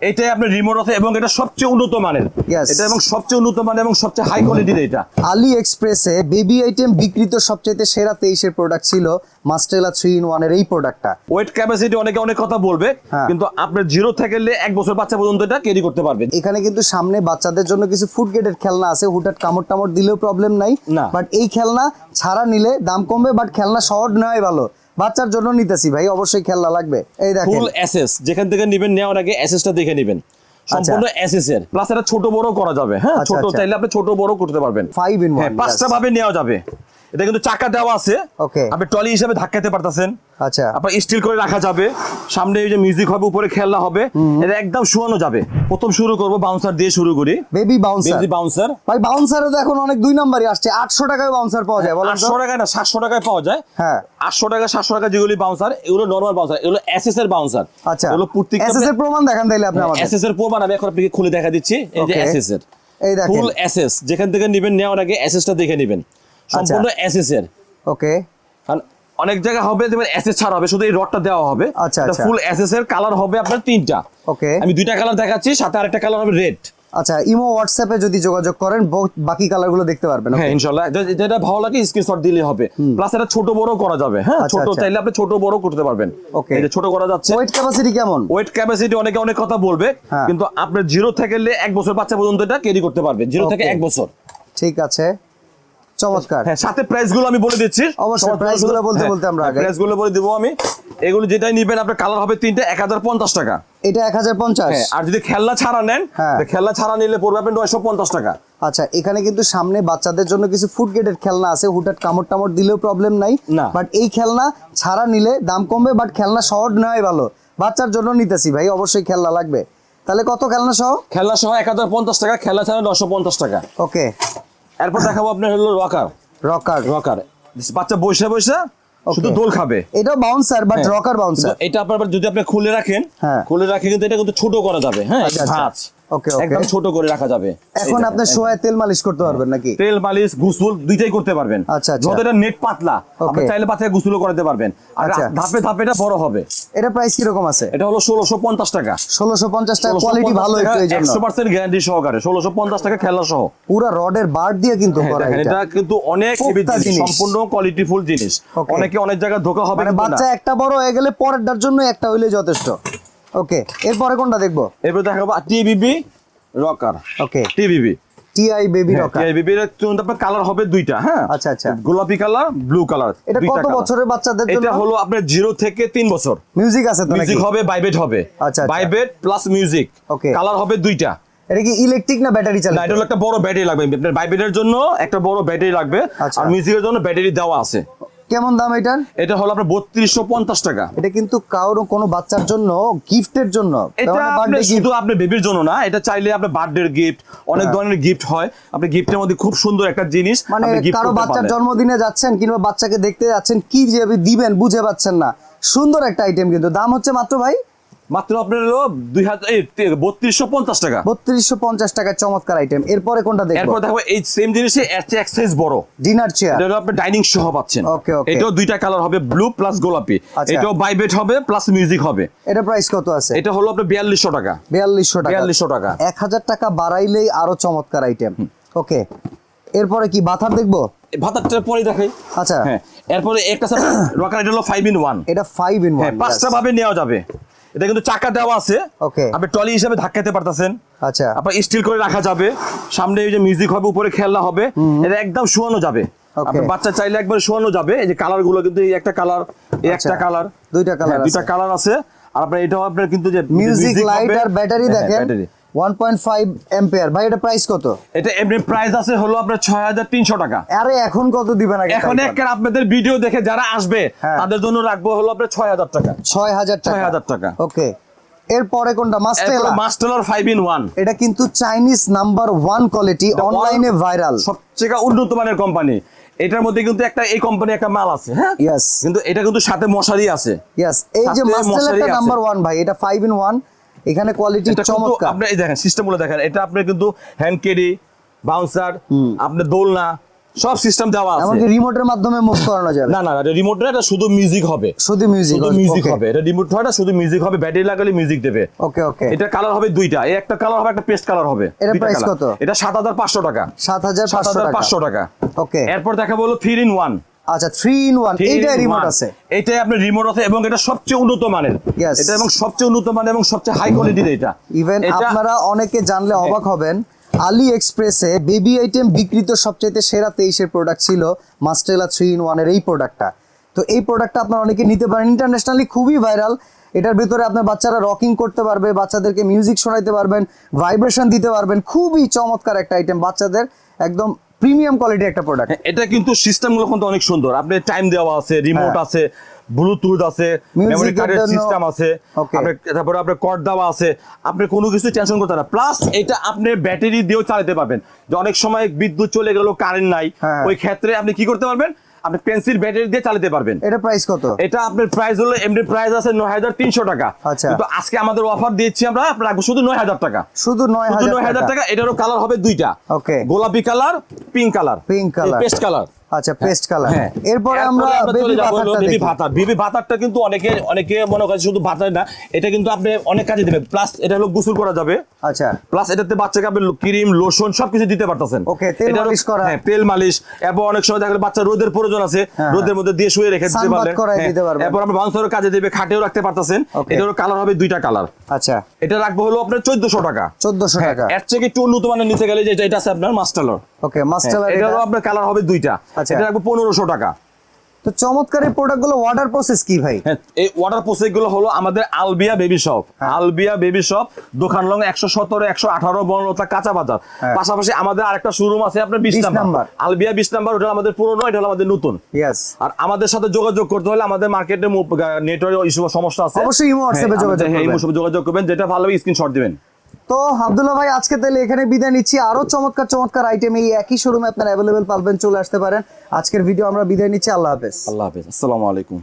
এটাই আপনার রিমোট আছে এবং এটা সবচেয়ে উন্নত মানের। এটা এবং সবচেয়ে উন্নত মানের এবং সবচেয়ে হাই কোয়ালিটির এটা। আলি এক্সপ্রেসে বেবি আইটেম বিক্রিত সবচাইতে সেরা তেইশের প্রোডাক্ট ছিল মাস্টেলা থ্রি ইন ওয়ানের এই প্রোডাক্টটা ওয়েট ক্যাপাসিটি অনেকে অনেক কথা বলবে হ্যাঁ। কিন্তু আপনার জিরো থেকে এক বছর বাচ্চা পর্যন্ত এটা ক্যারি করতে পারবেন। এখানে কিন্তু সামনে বাচ্চাদের জন্য কিছু ফুড গেটের খেলনা আছে হুটাট কামড় টামড় দিলেও প্রবলেম নাই। না। বাট এই খেলনা ছাড়া নিলে দাম কমবে বাট খেলনা শর্ট নেওয়াই ভালো। বাচ্চার জন্য নিতেছি ভাই অবশ্যই খেলনা লাগবে। এই দেখেন। ফুল এসএস যেখান থেকে নেবেন নেওয়ার আগে এসএসটা দেখে নেবেন। সম্পূর্ণ এসএস এর। প্লাস এটা ছোট বড় করা যাবে হ্যাঁ? আচ্ছা, ছোট আচ্ছা। চাইলে আপনি ছোট বড় করতে পারবেন। ফাইভ ইন হ্যাঁ ওয়ান পাঁচটা ভাবে নেওয়া যাবে। এটা কিন্তু চাকা দেওয়া আছে। Okay. আপনি টলি হিসেবে ধাক্কাতে পারতেছেন। আচ্ছা। আপনার স্টিল করে রাখা যাবে। সামনে এই যে মিউজিক হবে উপরে খেলনা হবে। এটা একদম শুয়ানো যাবে। প্রথম শুরু করব বাউন্সার দিয়ে শুরু করি। বেবি বাউন্সার বেবি বাউন্সার ভাই বাউন্সারও তো এখন অনেক দুই নাম্বারই আসছে। আটশো টাকায় বাউন্সার পাওয়া যায় বলেন তো। আটশো টাকায় না সাতশো টাকায় পাওয়া যায়। হ্যাঁ। আটশো টাকা সাতশো টাকা যেগুলি বাউন্সার এগুলো নর্মাল বাউন্সার এগুলো এসএস এর বাউন্সার আচ্ছা। এগুলো প্রত্যেকটা এসএস এর প্রমাণ দেখান তাইলে আপনি আমাকে। এসএস এর প্রমাণ আমি এখন আপনাকে খুলে দেখা দিচ্ছি এই যে এসএস এর। এই দেখেন। ফুল এসএস যেখান থেকে নেবেন নেওয়ার আগে এসএসটা দেখে নেবেন। সম্পূর্ণ এসএস এর। ওকে। অনেক জায়গা হবে যেমন এসএস ছাড়া হবে শুধু এই রডটা দেওয়া হবে। আচ্ছা, আচ্ছা। ফুল এসএস এর কালার হবে আপনার তিনটা। ওকে। আমি দুইটা কালার দেখাচ্ছি সাথে আরেকটা কালার হবে রেড আচ্ছা ইমো হোয়াটসঅ্যাপে যদি যোগাযোগ করেন বাকি কালারগুলো দেখতে পারবেন হ্যাঁ ইনশাল্লাহ। যেটা ভালো লাগে স্ক্রিনশট দিলে হবে। প্লাস এটা ছোট বড় করা যাবে হ্যাঁ? আচ্ছা, ছোট আচ্ছা। চাইলে আপনি ছোট বড় করতে পারবেন। ওকে। এটা ছোট করা যাচ্ছে। ওয়েট ক্যাপাসিটি কেমন? ওয়েট ক্যাপাসিটি অনেকে অনেক কথা বলবে হ্যাঁ। কিন্তু আপনার জিরো থেকে এক বছর বাচ্চা পর্যন্ত এটা ক্যারি করতে পারবেন। জিরো থেকে এক বছর। ঠিক আছে। চমৎকার। হ্যাঁ সাথে প্রাইসগুলো আমি বলে দিচ্ছি। অবশ্যই, price গুলো বলতে বলতে আমরা আগে। প্রাইসগুলো বলে দিব আমি। এগুলো যেটাই নিবেন আপনার কালার হবে তিনটে এক হাজার পঞ্চাশ টাকা। এটা এক হাজার পঞ্চাশ। হ্যাঁ আর যদি খেলনা ছাড়া নেন হ্যাঁ। খেলনা ছাড়া নিলে পড়বে আপনার নয়শো পঞ্চাশ টাকা। আচ্ছা এখানে কিন্তু সামনে বাচ্চাদের জন্য কিছু ফুড গেটের খেলনা আছে। হুটাট কামড় টামড় দিলেও প্রবলেম নাই। না। বাট এই খেলনা ছাড়া নিলে দাম কমবে বাট খেলনা শর্ট নেওয়াই ভালো। বাচ্চার জন্য নিতেছি ভাই অবশ্যই খেলনা লাগবে। তাহলে কত খেলনা সহ? খেলনা সহ এক হাজার পঞ্চাশ টাকা খেলনা ছাড়া নশো পঞ্চাশ টাকা। ওকে এরপর দেখাবো আপনার হলো রকার। রকার। রকার। বাচ্চা বসে বসে শুধু দোল খাবে। এটা বাউন্সার বাট। রকার বাউন্সার এটা আপনার যদি আপনি খুলে রাখেন হ্যাঁ। খুলে রাখেন কিন্তু এটা কিন্তু ছোট করা যাবে হ্যাঁ? আচ্ছা, okay. একদম ছোট করে রাখা যাবে। এখন আপনি শোয়ায় তেল মালিশ করতে পারবেন নাকি? তেল মালিশ গুসুল দুইটাই করতে পারবেন। আচ্ছা, আচ্ছা। যত নেট পাতলা আপনি. চাইলে বাচ্চাকে গুসুলও করাতে পারবেন। আর আচ্ছা। ধাপে ধাপে এটা বড় হবে। এটা প্রাইস কীরকম আছে? এটা হলো ষোলোশো পঞ্চাশ টাকা। ষোলোশো পঞ্চাশ টাকা কোয়ালিটি ভালো একটু এই জন্য। একশো পার্সেন্ট গ্যারান্টি সহকারে। ষোলোশো পঞ্চাশ টাকা খেলা সহ। পুরা রডের বার দিয়ে কিন্তু হ্যাঁ, করা এটা। এটা কিন্তু অনেক পোক্তা heavy জিনিস, জিনিস। সম্পূর্ণ কোয়ালিটিফুল জিনিস। অনেকে অনেক জায়গায় ধোকা হবে মানে। বাচ্চা একটা বড় হয়ে গেলে পরেরটার জন্য একটা হইলে যথেষ্ট। ওকে এরপরে কোনটা দেখব? এরপর দেখাবো টিবিবি রকার ওকে টিবিবি টিআই বেবি রকার এর কিন্তু কালার হবে দুইটা হ্যাঁ? আচ্ছা, আচ্ছা। গোলাপি কালার ব্লু কালার এটা কত বছরের বাচ্চাদের জন্য? এটা হলো আপনার জিরো থেকে তিন বছর। মিউজিক আছে তো মিউজিক হবে বাইবেট হবে। আচ্ছা, আচ্ছা। Vibrate plus music Okay. Colour হবে দুইটা। এটা কি ইলেকট্রিক না ব্যাটারি না চালিত এটা একটা বড় ব্যাটারি লাগবে। আপনার বাইবেটের জন্য একটা বড় ব্যাটারি লাগবে। আচ্ছা। আর মিউজিকের জন্য ব্যাটারি দেওয়া আছে। কেমন দাম এটার? এটা হলো আপনার বত্রিশশো পঞ্চাশ টাকা। এটা কিন্তু কারও কোনো বাচ্চার জন্য গিফটের জন্য। এটা আপনি গিফট শুধু আপনার বেবির জন্য না এটা চাইলে আপনার বার্থডে গিফট অনেক হ্যাঁ। ধরনের গিফট হয়। আপনি গিফটের মধ্যে খুব সুন্দর একটা জিনিস মানে কারও বাচ্চার জন্মদিনে যাচ্ছেন কিংবা বাচ্চাকে দেখতে যাচ্ছেন কি যে দিবেন বুঝে পাচ্ছেন না। সুন্দর একটা আইটেম কিন্তু। দাম হচ্ছে মাত্র ভাই মাত্র আপনার হলো দুই হাজার বত্রিশশো পঞ্চাশ টাকা। বত্রিশশো পঞ্চাশ টাকার চমৎকার আইটেম এরপরে কোনটা দেখব? এরপর দেখো এই সেম জিনিসে এর চেয়ে এক size বড়। ডিনার চেয়ার এটা আপনি ডাইনিং সহ পাচ্ছেন। Okay, okay. এটাও দুইটা কালার হবে ব্লু প্লাস গোলাপি। আচ্ছা। এটাও বাইবেট হবে প্লাস মিউজিক হবে। এটা প্রাইস কত আছে? এটা হলো আপনার বিয়াল্লিশশো টাকা। বিয়াল্লিশশো টাকা। বিয়াল্লিশশো টাকা। এক হাজার টাকা বাড়াইলেই আরও চমৎকার আইটেম ওকে এরপরে কি বাথার দেখব? এই ভাতারটার পরে দেখাই। আচ্ছা। হ্যাঁ। এরপরে একটা রকার এটা হলো ফাইভ ইন ওয়ান এটা ফাইভ ইন হ্যাঁ ওয়ান পাঁচটা ভাবে নেওয়া যাবে। এটা কিন্তু চাকা দেওয়া আছে। ওকে। আপনি টলি হিসেবে ধাক্কাতে পারতেছেন। আচ্ছা। আপনার স্টিল করে রাখা যাবে। সামনে এই যে মিউজিক হবে উপরে খেলনা হবে। এটা একদম শোয়ানো যাবে। বাচ্চা চাইলে একবার শোয়ানো যাবে। এই যে কালারগুলো কিন্তু এই একটা কালার এই আচ্ছা। একটা কালার দুইটা কালার দুইটা কালার আছে। আর আপনার এটাও আপনার কিন্তু যে মিউজিক লাইট আর ব্যাটারি হ্যাঁ, দেখেন। Battery. One point five ampere ভাই এটা প্রাইস কত? এটা এমনি প্রাইস আছে হলো আপনার ছয় হাজার তিনশো টাকা। আরে এখন কত দিবেন আগে এখন একটা আপনাদের ভিডিও দেখে যারা আসবে হ্যাঁ। তাদের জন্য রাখব হলো আপনার ছয় হাজার টাকা। ছয় হাজার টাকা। ছয় হাজার টাকা। ওকে। এরপরে কোনটা? Mastela master five in one এটা কিন্তু চাইনিজ নাম্বার কোয়ালিটি অনলাইনে ভাইরাল সবচেয়ে উন্নত মানের কোম্পানি এটার মধ্যে কিন্তু একটা এই কোম্পানি একটা মাল আছে হ্যাঁ? ইয়েস কিন্তু এটা কিন্তু সাথে মশারি আছে। ইয়েস এই যে মশারি নাম্বার ওয়ান ভাই এটা ফাইভ ইন ওয়ান এখানে কোয়ালিটি চমৎকার। আপনি এই দেখেন সিস্টেমগুলো দেখেন এটা আপনার কিন্তু হ্যান্ড কেডি বাউন্সার আপনার দোলনা সব সিস্টেম দেওয়া আছে। এমনকি রিমোটের মাধ্যমে মুভ করানো যাবে। না না না রিমোট না এটা শুধু মিউজিক হবে। শুধু মিউজিক শুধু মিউজিক হবে। এটা রিমোট হয় না শুধু মিউজিক হবে ব্যাটারি লাগালে মিউজিক দেবে। ওকে ওকে এটা কালার হবে দুইটা এই একটা কালার হবে একটা পেস্ট কালার হবে price colour। কত? এটা সাত হাজার পাঁচশো টাকা। সাত হাজার সাত পাঁচশো হাজার টাকা পাঁচশো টাকা। ওকে এরপর দেখা বলো থ্রি ইন ওয়ান আচ্ছা থ্রি ইন ওয়ান এইটাই রিমোট আছে। এটাই আপনার রিমোট আছে এবং এটা সবচেয়ে উন্নত মানের। এটা এবং সবচেয়ে উন্নত মানের এবং সবচেয়ে হাই কোয়ালিটির এটা। ইভেন আপনারা অনেকে জানলে অবাক হবেন আলি এক্সপ্রেসে বেবি আইটেম বিক্রিত সবচেয়ে সেরা তেইশের প্রোডাক্ট ছিল মাস্টেলা থ্রি ইন ওয়ানের এই প্রোডাক্টটা তো এই প্রোডাক্টটা আপনারা অনেকে নিতে পারেন। ইন্টারন্যাশনালি খুবই ভাইরাল এটার ভিতরে আপনার বাচ্চারা রকিং করতে পারবে বাচ্চাদেরকে মিউজিক শোনাইতে পারবেন ভাইব্রেশন দিতে পারবেন। খুবই চমৎকার একটা আইটেম বাচ্চাদের একদম প্রিমিয়াম কোয়ালিটির একটা প্রোডাক্ট হ্যাঁ, এটা কিন্তু সিস্টেমগুলো কিন্তু অনেক সুন্দর। আপনি টাইম দেওয়া আছে রিমোট হ্যাঁ। আছে ব্লুটুথ আছে মেমরি কার্ডের সিস্টেম আছে আপনি তারপরে আপনার কর্ড দেওয়া আছে আপনি কোনো কিছু টেনশন করতে না। প্লাস এটা আপনি ব্যাটারি দিয়েও চালাতে পারবেন। যে অনেক সময় বিদ্যুৎ চলে গেল কারেন্ট নাই হ্যাঁ। ওই ক্ষেত্রে আপনি কি করতে পারবেন? আপনি পেন্সিল ব্যাটারি দিয়ে চালাতে পারবেন। এটা প্রাইস কত? এটা আপনার প্রাইস হলো এমডি প্রাইস আছে নয় হাজার তিনশো টাকা। আচ্ছা। কিন্তু আজকে আমাদের অফার দিচ্ছি আমরা আপনার শুধু নয় হাজার টাকা। শুধু নয় শুধু নয় হাজার হাজার টাকা এটারও কালার হবে দুইটা। ওকে গোলাপি colour pink colour pink colour paste colour আচ্ছা পেস্ট কালার হ্যাঁ। এরপরে আমরা বেবি ভাতারটা বেবি ভাতার বেবি ভাতারটা কিন্তু অনেকে অনেকে মনে করে শুধু ভাতার না এটা কিন্তু আপনি অনেক কাজে দেবে প্লাস এটা হলো গোসল করা যাবে। আচ্ছা। প্লাস এটাতে বাচ্চাকে আপনি ক্রিম লোশন সবকিছু দিতে পারতেছেন। Okay, তেল মালিশ করা। হ্যাঁ তেল মালিশ। এবং অনেক সময় দেখা গেলো বাচ্চা রোদের প্রয়োজন আছে হ্যাঁ, রোদের মধ্যে দিয়ে শুয়ে রেখে দিতে পারলেন হ্যাঁ, পারবেন। এরপর আপনি বাউন্সারের কাজে দেবে খাটেও রাখতে পারতেছেন। এটা এটারও কালার হবে দুইটা কালার আচ্ছা। এটা রাখব হলো আপনার চোদ্দশো টাকা। চোদ্দশো হ্যাঁ, টাকা। এর থেকে একটু উন্নত মানের নিচে গেলে যেটা এটা আছে আপনার মাস্টারলর ওকে মাস্টার এটারও আপনার কালার হবে দুইটা আচ্ছা। এটা রাখব পনেরোশো টাকা তো চমৎকার এই প্রোডাক্টগুলো অর্ডার প্রসেস কি ভাই হ্যাঁ এই ওয়াটার প্রসেসগুলো হলো আমাদের আলবিয়া বেবি শপ হ্যাঁ। আলবিয়া বেবি শপ দোকান লং একশো সতেরো একশো আঠারো বনলতা কাঁচা বাজার হ্যাঁ। পাশাপাশি আমাদের আরেকটা শোরুম আছে আপনার বিশ 20 নাম্বার। আলবিয়া বিশ নাম্বার ওটা আমাদের পুরনো এটা হলো আমাদের নতুন আর আমাদের সাথে যোগাযোগ করতে হলে আমাদের মার্কেটে নেটওয়ার্ক ইস্যু সমস্যা আছে অবশ্যই ইমো হোয়াটসঅ্যাপে হ্যাঁ, যোগাযোগ হ্যাঁ। ইমো যোগাযোগ করবেন যেটা ভালো স্ক্রিনশট দিবেন তো আবদুল্লাহ ভাই, আজকে তাহলে এখানে বিদায় নিচ্ছি। আরও চমৎকার চমৎকার আইটেম এই একই শোরুমে আপনার অ্যাভেলেবেল পাবেন, চলে আসতে পারেন। আজকের ভিডিও আমরা বিদায় নিচ্ছি, আল্লাহ হাফেজ। আল্লাহ হাফেজ, আসসালামু আলাইকুম।